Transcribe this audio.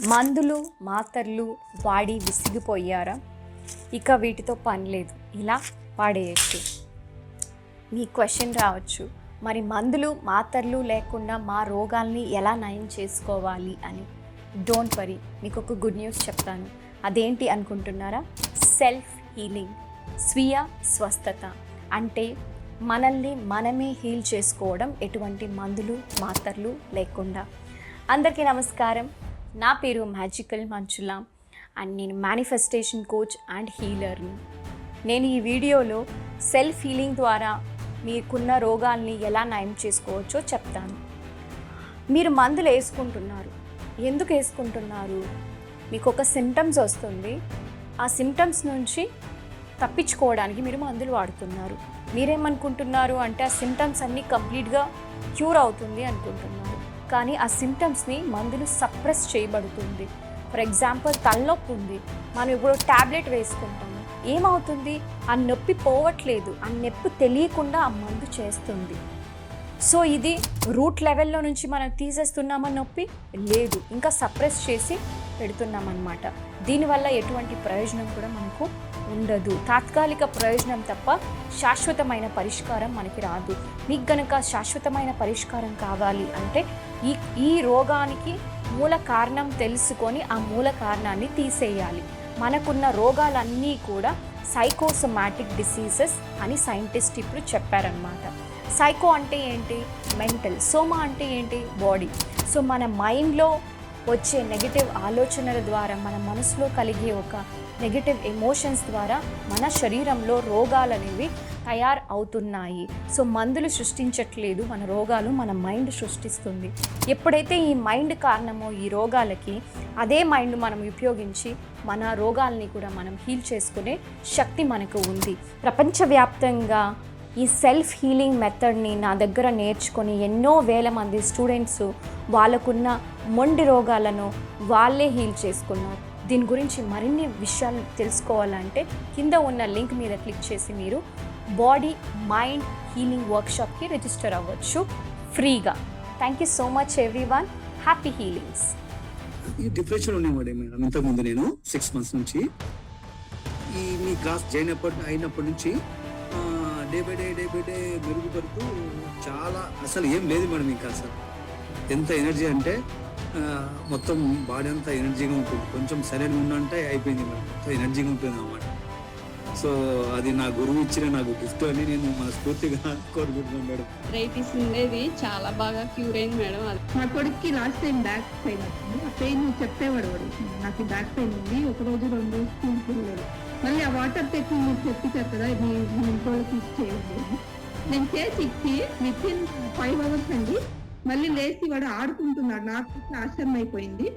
మందులు మాత్రలు వాడి విసిగిపోయారా? ఇక వీటితో పని లేదు. ఇలా పాడేయచ్చు మీ క్వశ్చన్ రావచ్చు. మరి మందులు మాత్రలు లేకుండా మా రోగాల్ని ఎలా నయం చేసుకోవాలి అని. డోంట్ వరీ మీకు ఒక గుడ్ న్యూస్ చెప్తాను. అదేంటి అనుకుంటున్నారా? సెల్ఫ్ హీలింగ్ స్వీయ స్వస్థత. అంటే మనల్ని మనమే హీల్ చేసుకోవడం ఎటువంటి మందులు మాత్రలు లేకుండా. అందరికీ నమస్కారం. నా పేరు మ్యాజికల్ మంచుల అండ్ నేను మేనిఫెస్టేషన్ కోచ్ అండ్ హీలర్ని నేను ఈ వీడియోలో సెల్ఫ్ హీలింగ్ ద్వారా మీకున్న రోగాల్ని ఎలా నయం చేసుకోవచ్చో చెప్తాను. మీరు మందులు వేసుకుంటున్నారు. ఎందుకు వేసుకుంటున్నారు? మీకు ఒక సిమ్టమ్స్ వస్తుంది. ఆ సిమ్టమ్స్ నుంచి తప్పించుకోవడానికి మీరు మందులు వాడుతున్నారు. మీరేమనుకుంటున్నారు అంటే ఆ సిమ్టమ్స్ అన్నీ కంప్లీట్గా క్యూర్ అవుతుంది అనుకుంటున్నారు. కానీ ఆ సిమ్టమ్స్ని మందులు సప్రెస్ చేయబడుతుంది. ఫర్ ఎగ్జాంపుల్ తలనొప్పి ఉంది. మనం ఇప్పుడు ట్యాబ్లెట్ వేసుకుంటాము. ఏమవుతుంది? ఆ నొప్పి పోవట్లేదు. ఆ నొప్పి తెలియకుండా ఆ మందు చేస్తుంది. సో ఇది రూట్ లెవెల్లో నుంచి మనం తీసేస్తున్నామని నొప్పి లేదు. ఇంకా సప్రెస్ చేసి పెడుతున్నామన్నమాట. దీనివల్ల ఎటువంటి ప్రయోజనం కూడా మనకు ఉండదు. తాత్కాలిక ప్రయోజనం తప్ప శాశ్వతమైన పరిష్కారం మనకి రాదు. మీకు గనక శాశ్వతమైన పరిష్కారం కావాలి అంటే ఈ ఈ రోగానికి మూల కారణం తెలుసుకొని ఆ మూల కారణాన్ని తీసేయాలి. మనకున్న రోగాలన్నీ కూడా సైకోసమాటిక్ డిసీజెస్ అని సైంటిస్ట్ ఇప్పుడు చెప్పారనమాట సైకో అంటే ఏంటి? మెంటల్ సోమా అంటే ఏంటి? బాడీ సో మన మైండ్లో వచ్చే నెగిటివ్ ఆలోచనల ద్వారా మన మనసులో కలిగే ఒక నెగిటివ్ ఎమోషన్స్ ద్వారా మన శరీరంలో రోగాలు అనేవి తయారు అవుతున్నాయి. సో మందులు సృష్టించట్లేదు. మన రోగాలు మన మైండ్ సృష్టిస్తుంది. ఎప్పుడైతే ఈ మైండ్ కారణమో ఈ రోగాలకి అదే మైండ్ మనం ఉపయోగించి మన రోగాల్ని కూడా మనం హీల్ చేసుకునే శక్తి మనకు ఉంది. ప్రపంచవ్యాప్తంగా ఈ సెల్ఫ్ హీలింగ్ మెథడ్ని నా దగ్గర నేర్చుకొని ఎన్నో వేల మంది స్టూడెంట్స్ వాళ్ళకున్న మొండి రోగాలను వాళ్ళే హీల్ చేసుకున్నారు. దీని గురించి మరిన్ని విషయాలు తెలుసుకోవాలంటే కింద ఉన్న లింక్ మీద క్లిక్ చేసి మీరు బాడీ మైండ్ హీలింగ్ వర్క్షాప్కి రిజిస్టర్ అవ్వచ్చు ఫ్రీగా. Thank you so much everyone happy healings ఈ డిప్రెషన్ ఉండేవాడే మేడం. ఇంతకుముందు నేను సిక్స్ మంత్స్ నుంచి ఈ మీ క్లాస్ జాయిన్ అయినప్పటి నుంచి day by day day by day మెరుగుపడుతూ చాలా అసలు ఏం లేదు మేడం ఇంకా అసలు. ఎంత ఎనర్జీ అంటే మొత్తం బాడీ అంతా ఎనర్జీగా ఉంటుంది. కొంచెం సరైన ఉందంటే అయిపోయింది మేడం. మొత్తం ఎనర్జీగా ఉంటుంది అన్నమాట. సో అది నా గురువు ఇచ్చిన నాకు గిఫ్ట్ అని నేను మనస్ఫూర్తిగా కోరుకుంటున్నాను మేడం. రైటిస్ ఉండేది చాలా బాగా క్యూర్ అయింది మేడం అది. మా కొడుక్కి లాస్ట్ టైం బ్యాక్ పెయిన్ వచ్చింది. ఆ పెయిన్ చెప్పేవాడు వాడు. నాకు బ్యాక్ పెయిన్ ఉంది. ఒక రోజు రెండు రోజు వాటర్ టెక్నిక్ మీరు చెప్పారు కదా మీ మీ ఇంట్లోకి చేయండి. నేను చేసి ఇచ్చి విత్ ఇన్ ఫైవ్ అవర్స్ అండి. మళ్ళీ లేచి వాడు ఆడుకుంటున్నాడు. నాకు ఆశ్చర్యం అయిపోయింది